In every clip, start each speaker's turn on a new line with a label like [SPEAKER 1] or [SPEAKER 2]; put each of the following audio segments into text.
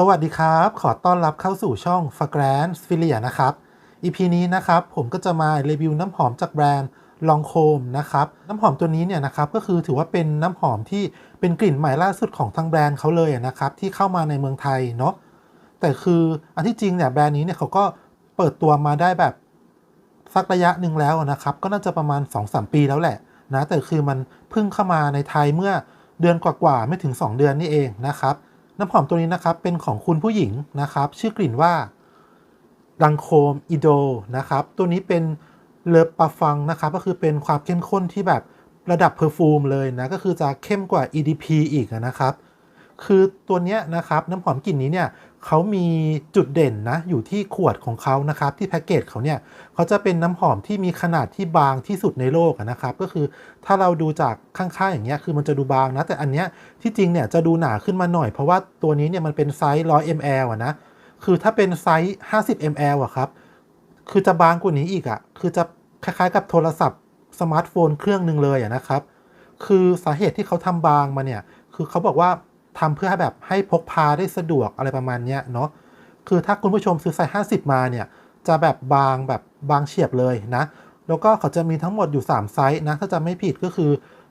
[SPEAKER 1] สวัสดีครับ ขอต้อนรับเข้าสู่ช่อง Fragrance f i l i a นะครับ EP นี้นะครับ ผมก็จะมารีวิวน้ำหอมจากแบรนด์ลองโคมนะครับ น้ำหอมตัวนี้เนี่ยนะครับ ก็คือถือว่าเป็นน้ำหอมที่เป็นกลิ่นใหม่ล่าสุดของทางแบรนด์เขาเลยนะครับ ที่เข้ามาในเมืองไทยเนาะแต่คืออันที่จริงเนี่ยแบรนด์นี้เนี่ยเขาก็เปิดตัวมาได้แบบสักระยะหนึ่งแล้วนะครับ ก็น่าจะประมาณ 2-3 ปีแล้วแหละนะแต่คือมันเพิ่งเข้ามาในไทยเมื่อเดือนกว่าๆไม่ถึง 2 เดือนนี่เองนะครับ น้ำหอมตัวนี้นะครับเป็นของคุณผู้หญิงนะครับ ชื่อกลิ่นว่าดังโคมอิโดนะครับ ตัวนี้เป็นเลอปาฟังนะครับ ก็คือเป็นความเข้มข้นที่แบบระดับเพอร์ฟูมเลยนะก็คือจะเข้มกว่า EDP อีกนะครับ คือตัวเนี้ยนะครับน้ำหอมกลิ่นนี้เนี่ย เขามีจุดเด่นนะ อยู่ที่ขวดของเขานะครับ ที่แพ็กเกจเขาเนี่ยเขาจะเป็นน้ำหอมที่มีขนาดที่บางที่สุดในโลกนะครับ ก็คือถ้าเราดูจากข้างๆอย่างเงี้ยคือมันจะดูบางนะ แต่อันเนี้ยที่จริงเนี่ยจะดูหนาขึ้นมาหน่อย เพราะว่าตัวนี้เนี่ยมันเป็นไซส์ 100 ml อะนะ คือถ้าเป็นไซส์ 50 ml อะครับ คือจะบางกว่านี้อีกอะคือจะคล้ายๆ กับโทรศัพท์สมาร์ทโฟนเครื่องหนึ่งเลยอะนะครับ คือสาเหตุที่เขาทำบางมาเนี่ย คือเขาบอกว่า ทำเพื่อให้แบบให้พกพาได้สะดวกอะไรประมาณเนี้ยเนาะคือถ้าคุณผู้ชมซื้อไซส์50 มาเนี่ย จะแบบบางแบบบางเฉียบเลยนะ แล้วก็เขาจะมีทั้งหมดอยู่ 3 ไซส์นะ ถ้าจะไม่ผิดก็คือ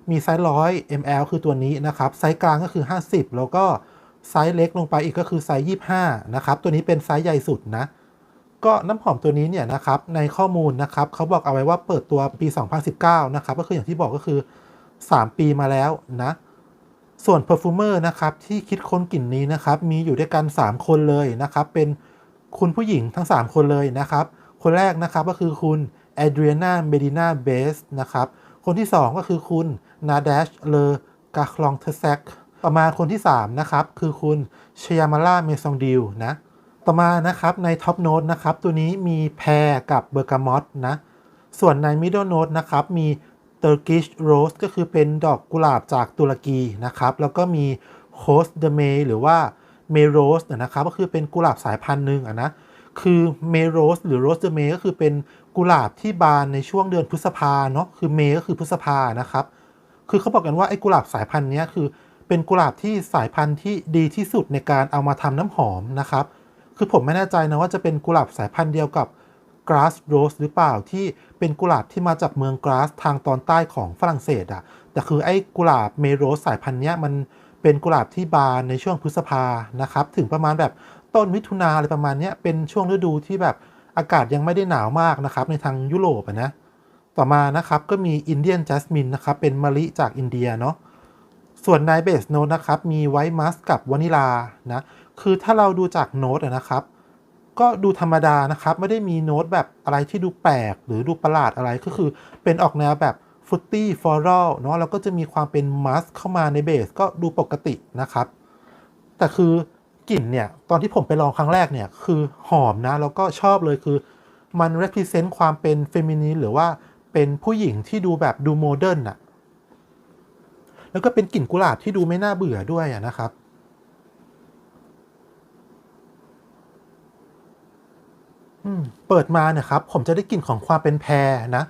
[SPEAKER 1] มีไซส์100 ml คือตัวนี้นะครับ ไซส์กลางก็คือ 50 แล้วก็ไซส์เล็กลงไปอีกก็คือไซส์25 นะครับ ตัวนี้เป็นไซส์ใหญ่สุดนะ ก็น้ำหอมตัวนี้เนี่ยนะครับ ในข้อมูลนะครับเขาบอกเอาไว้ว่าเปิดตัวปี 2019 นะครับ ก็คืออย่างที่บอกก็คือ 3 ปีมาแล้วนะ ส่วน perfumer นะครับที่คิดค้นกลิ่นนี้นะครับมีอยู่ด้วยกัน 3 คนเลยนะครับเป็นคุณผู้หญิงทั้ง 3 คนเลยนะครับคนแรกนะครับก็คือคุณ Adriana Medina b a s นะครับคนที่ 2 ก็คือคุณ Nadesh Le g a c l o n t e s e c ต่อมาคนที่ 3 นะครับ คือคุณชยามาล่าเมซองดิลนะต่อมานะครับในท็อปโน้ตนะครับตัวนี้มีแพรกับเบอร์กามอตนะส่วนในมิดเดิลโน้ตนะครับมี Turkish Rose ก็คือเป็นดอกกุหลาบจากตุรกีนะครับ แล้วก็มี Host the May หรือว่า May Rose นะครับ ก็คือเป็นกุหลาบสายพันธุ์หนึ่งอะนะ คือ May Rose หรือ Rose the May ก็คือเป็นกุหลาบที่บานในช่วงเดือนพฤษภาเนาะ คือ May ก็คือพฤษภานะครับ คือเขาบอกกันว่าไอ้กุหลาบสายพันธุ์เนี้ยคือเป็นกุหลาบที่สายพันธุ์ที่ดีที่สุดในการเอามาทำน้ำหอมนะครับ คือผมไม่แน่ใจนะว่าจะเป็นกุหลาบสายพันธุ์เดียวกับ grass rose หรือเปล่าที่เป็นกุหลาบที่มาจากเมืองกราสทางตอนใต้ของฝรั่งเศสอะแต่คือไอ้กุหลาบเมโรสสายพันธุ์เนี้ยมันเป็นกุหลาบที่บานในช่วงพฤษภานะครับ ถึงประมาณแบบต้นมิถุนาอะไรประมาณเนี้ยเป็นช่วงฤดูที่แบบอากาศยังไม่ได้หนาวมากนะครับ ในทางยุโรปะนะต่อมานะครับก็มีอินเดียนจัสมินนะครับเป็นมะลิจากอินเดียเนาะส่วนในเบสโน e นะครับมีไวท์มัสกับวานิลานะคือถ้าเราดูจากโน้ตนะครับ ก็ดูธรรมดานะครับ ไม่ได้มีโน้ตแบบอะไรที่ดูแปลก หรือดูประหลาดอะไรก็คือเป็นออกแนวแบบฟรุตตี้ฟลอรัลเนาะแล้วก็จะมีความเป็นมัสเข้ามาในเบสก็ดูปกตินะครับ แต่คือกลิ่นเนี่ย ตอนที่ผมไปลองครั้งแรกเนี่ย คือหอมนะ แล้วก็ชอบเลยคือมัน represent ความเป็นเฟมินีนหรือว่าเป็นผู้หญิงที่ดูแบบดูโมเดิร์นอะแล้วก็เป็นกลิ่นกุหลาบที่ดูไม่น่าเบื่อด้วยอะนะครับ เปิดมาเนี่ยครับ ผมจะได้กลิ่นของความเป็นแพรนะ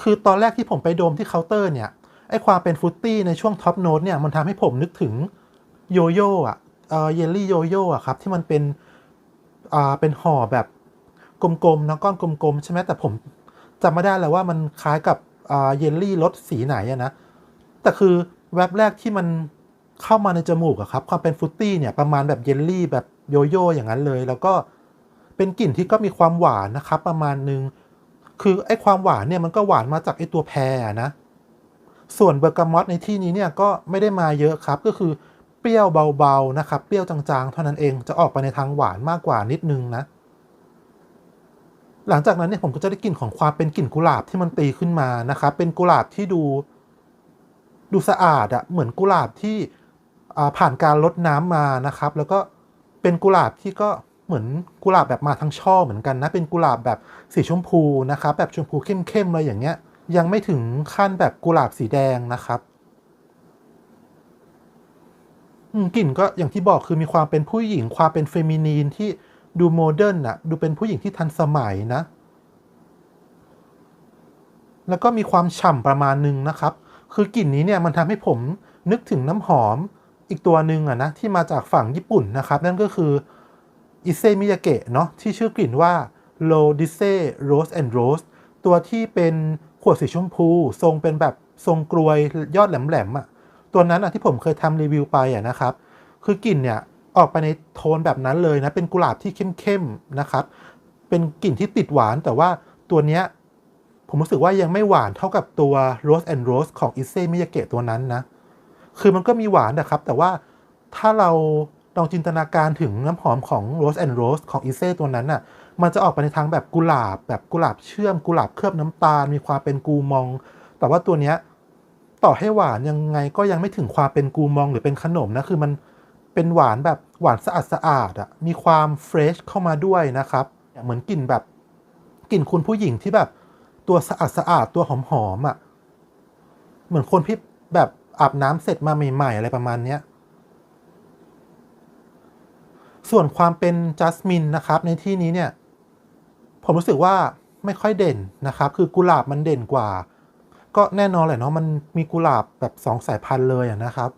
[SPEAKER 1] คือตอนแรกที่ผมไปดมที่เคาน์เตอร์เนี่ยไอความเป็นฟุตตี้ในช่วงท็อปโน้ตเนี่ยมันทำให้ผมนึกถึงโยโย่อะเออเยลลี่โยโย่อะครับ ที่มันเป็นอ่าเป็นห่อแบบกลมๆนะก้อนกลมๆ ใช่ไหมแต่ผมจำไม่ได้แล้วว่ามันคล้ายกับอ่าเยลลี่รสสีไหนอะนะ แต่คือแวบแรกที่มันเข้ามาในจมูกอะครับ ความเป็นฟุตตี้เนี่ยประมาณแบบเยลลี่แบบโยโย่อย่างนั้นเลย แล้วก็ เป็นกลิ่นที่ก็มีความหวานนะครับ ประมาณนึง คือไอ้ความหวานเนี่ยมันก็หวานมาจากไอ้ตัวแพรนะ ส่วนเบอร์กามอตในที่นี้เนี่ยก็ไม่ได้มาเยอะครับ ก็คือเปรี้ยวเบาๆนะครับ เปรี้ยวจางๆ เท่านั้นเอง จะออกไปในทางหวานมากกว่านิดนึงนะ หลังจากนั้นเนี่ยผมก็จะได้กลิ่นของความเป็นกลิ่นกุหลาบที่มันตีขึ้นมานะครับ เป็นกุหลาบที่ดู ดูสะอาดอะเหมือนกุหลาบที่ผ่านการลดน้ำมานะครับ แล้วก็เป็นกุหลาบที่ก็ เหมือนกุหลาบแบบมาทั้งช่อเหมือนกันนะ เป็นกุหลาบแบบสีชมพูนะครับ แบบชมพูเข้มๆเลยอย่างเงี้ย ยังไม่ถึงขั้นแบบกุหลาบสีแดงนะครับกลิ่นก็อย่างที่บอกคือมีความเป็นผู้หญิงความเป็นเฟมินีนที่ดูโมเดิร์นอะดูเป็นผู้หญิงที่ทันสมัยนะ แล้วก็มีความฉ่ำประมาณนึงนะครับ คือกลิ่นนี้เนี่ยมันทำให้ผมนึกถึงน้ำหอมอีกตัวหนึ่งอะนะที่มาจากฝั่งญี่ปุ่นนะครับ นั่นก็คือ อิเซมิยาเกะเนาะที่ชื่อกลิ่นว่าโลดิเซโรสแอนด์โรสตัวที่เป็นขวดสีชมพู ทรงเป็นแบบทรงกลวยยอดแหลมๆอะ่ะตัวนั้นอะที่ผมเคยทำรีวิวไปอะนะครับ คือกลิ่นเนี่ยออกไปในโทนแบบนั้นเลยนะ เป็นกุหลาบที่เข้มๆนะครับ เป็นกลิ่นที่ติดหวานแต่ว่าตัวเนี้ยผมรู้สึกว่ายังไม่หวานเท่ากับตัว Rose and Rose ของอิเซมิยาเกะตัวนั้นนะ คือมันก็มีหวานนะครับ แต่ว่าถ้าเรา ลองจินตนาการถึงน้ำหอมของ Rose and Rose ของอิเซ่ตัวนั้นน่ะ มันจะออกไปในทางแบบกุหลาบ แบบกุหลาบเชื่อม กุหลาบเคลือบน้ำตาล มีความเป็นกูมอง แต่ว่าตัวเนี้ยต่อให้หวานยังไงก็ยังไม่ถึงความเป็นกูมองหรือเป็นขนมนะ คือมันเป็นหวานแบบหวานสะอาดสะอาดอะมีความเฟรชเข้ามาด้วยนะครับ เหมือนกลิ่นแบบกลิ่นคุณผู้หญิงที่แบบตัวสะอาดสะอาดตัวหอมๆอะเหมือนคนที่แบบอาบน้ำเสร็จมาใหม่ ๆ อะไรประมาณเนี้ย ส่วนความเป็นจัสมินนะครับ ในที่นี้เนี่ย ผมรู้สึกว่าไม่ค่อยเด่นนะครับ คือกุหลาบมันเด่นกว่า ก็แน่นอนแหละเนาะมันมีกุหลาบแบบสองสายพันธุ์เลยนะครับ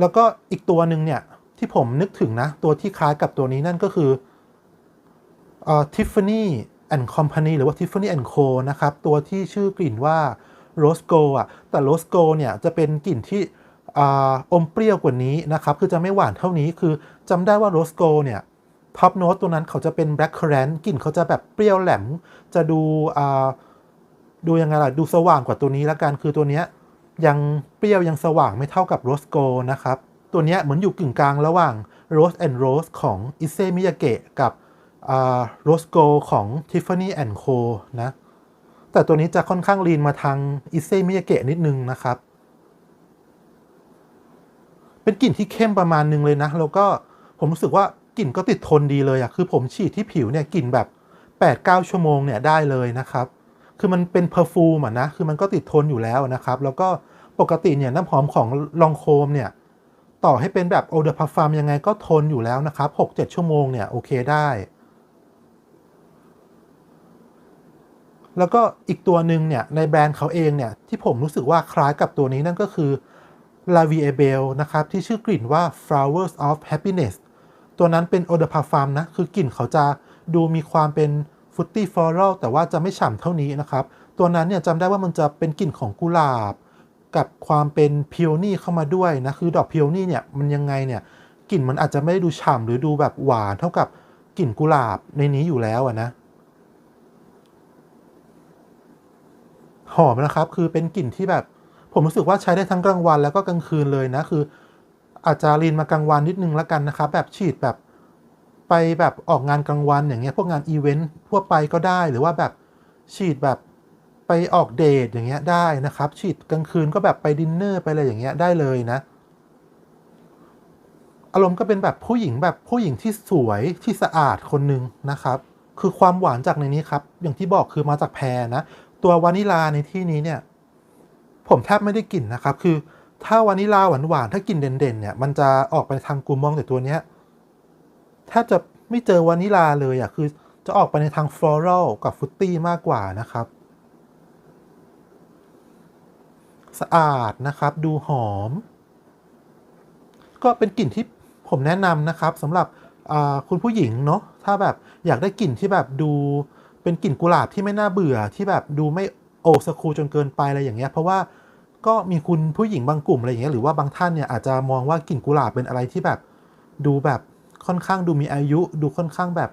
[SPEAKER 1] แล้วก็อีกตัวหนึ่งเนี่ยที่ผมนึกถึงนะ ตัวที่คล้ายกับตัวนี้นั่นก็คือเอ่อ Tiffany and Company หรือว่า Tiffany and Co นะครับ ตัวที่ชื่อกลิ่นว่า Rose Gold อะ แต่ Rose Gold เนี่ยจะเป็นกลิ่นที่ ออมเปรี้ยวกว่านี้นะครับ คือจะไม่หวานเท่านี้คือจำได้ว่า Rose Gold เนี่ยท็อปโน้ตตัวนั้นเขาจะเป็น black currant กลิ่นเขาจะแบบเปรี้ยวแหลม จะดูดูยังไงล่ะ ดูสว่างกว่าตัวนี้ละกัน คือตัวเนี้ยยังเปรี้ยวยังสว่างไม่เท่ากับ Rose Gold นะครับ ตัวเนี้ยเหมือนอยู่กึ่งกลางระหว่าง Rose and Rose ของ Issey Miyake กับอ่า Rose Gold ของ Tiffany and Co นะ แต่ตัวนี้จะค่อนข้างลีนมาทาง Issey Miyake นิดนึงนะครับ เป็นกลิ่นที่เข้มประมาณนึงเลยนะ แล้วก็ผมรู้สึกว่ากลิ่นก็ติดทนดีเลยอะคือผมฉีดที่ผิวเนี่ยกลิ่นแบบ8-9 ชั่วโมงเนี่ยได้เลยนะครับ คือมันเป็นเพอร์ฟูมอะนะ คือมันก็ติดทนอยู่แล้วนะครับ แล้วก็ปกติเนี่ยน้ำหอมของลองโคมเนี่ยต่อให้เป็นแบบโอเดอร์พาฟาร์มยังไงก็ทนอยู่แล้วนะครับ 6-7 ชั่วโมงเนี่ยโอเคได้ แล้วก็อีกตัวหนึ่งเนี่ยในแบรนด์เขาเองเนี่ยที่ผมรู้สึกว่าคล้ายกับตัวนี้นั่นก็คือ La Vie et Belle นะครับที่ชื่อกลิ่นว่า Flowers of Happiness ตัวนั้นเป็น Eau de Parfum นะ คือกลิ่นเขาจะดูมีความเป็น Fruity Floral แต่ว่าจะไม่ฉ่ำเท่านี้นะครับ ตัวนั้นเนี่ยจำได้ว่ามันจะเป็นกลิ่นของกุหลาบ กับความเป็นพิโอนี่เข้ามาด้วยนะ คือดอกพิโอนี่เนี่ยมันยังไงเนี่ยกลิ่นมันอาจจะไม่ได้ดูฉ่ำหรือดูแบบหวานเท่ากับกลิ่นกุหลาบในนี้อยู่แล้วนะหอมนะครับคือเป็นกลิ่นที่แบบ ผมรู้สึกว่าใช้ได้ทั้งกลางวันแล้วก็กลางคืนเลยนะ คือ อาจจะลีนมากลางวันนิดนึงแล้วกันนะครับ แบบฉีดแบบไปแบบออกงานกลางวันอย่างเงี้ยพวกงานอีเวนต์ทั่วไปก็ได้ หรือว่าแบบฉีดแบบไปออกเดทอย่างเงี้ยได้นะครับ ฉีดกลางคืนก็แบบไปดินเนอร์ไปอะไรอย่างเงี้ยได้เลยนะ อารมณ์ก็เป็นแบบผู้หญิงแบบผู้หญิงที่สวยที่สะอาดคนหนึ่งนะครับ คือความหวานจากในนี้ครับ อย่างที่บอกคือมาจากแพรนะ ตัววานิลาในที่นี้เนี่ย ผมแทบไม่ได้กลิ่นนะครับ คือถ้าวานิลาหวานๆถ้ากลิ่นเด่นๆเนี่ยมันจะออกไปทางกูมองแต่ตัวเนี้ยแทบจะไม่เจอวานิลาเลยอะคือจะออกไปในทางฟลอรัลกับฟุตตี้มากกว่านะครับ สะอาดนะครับดูหอม ก็เป็นกลิ่นที่ผมแนะนำนะครับสำหรับคุณผู้หญิงเนาะถ้าแบบอยากได้กลิ่นที่แบบดูเป็นกลิ่นกุหลาบที่ไม่น่าเบื่อที่แบบดูไม่โอสคูจนเกินไปอะไรอย่างเงี้ยเพราะว่า ก็มีคุณผู้หญิงบางกลุ่มอะไรอย่างเงี้ยหรือว่าบางท่านเนี่ยอาจจะมองว่ากลิ่นกุหลาบเป็นอะไรที่แบบดูแบบค่อนข้างดูมีอายุ ดูค่อนข้างแบบ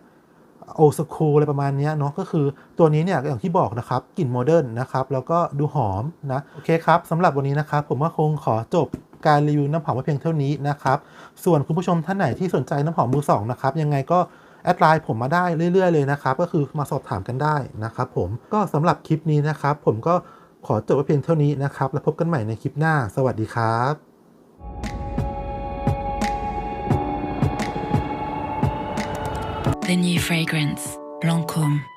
[SPEAKER 1] โอสคูลอะไรประมาณเนี้ยเนาะก็คือตัวนี้เนี่ยอย่างที่บอกนะครับกลิ่นโมเดิร์นนะครับแล้วก็ดูหอมนะโอเคครับสำหรับวันนี้นะครับผมก็คงขอจบการรีวิวน้ำหอมไว้เพียงเท่านี้นะครับส่วนคุณผู้ชมท่านไหนที่สนใจน้ำหอมมือสองนะครับยังไงก็แอดไลน์ผมมาได้เรื่อยๆเลยนะครับก็คือมาสอบถามกันได้นะครับผมก็สำหรับคลิปนี้นะครับผมก็ ขอจบไว้เพียงเท่านี้นะครับ แล้วพบกันใหม่ในคลิปหน้า สวัสดีครับ
[SPEAKER 2] The new fragrance, Lancôme.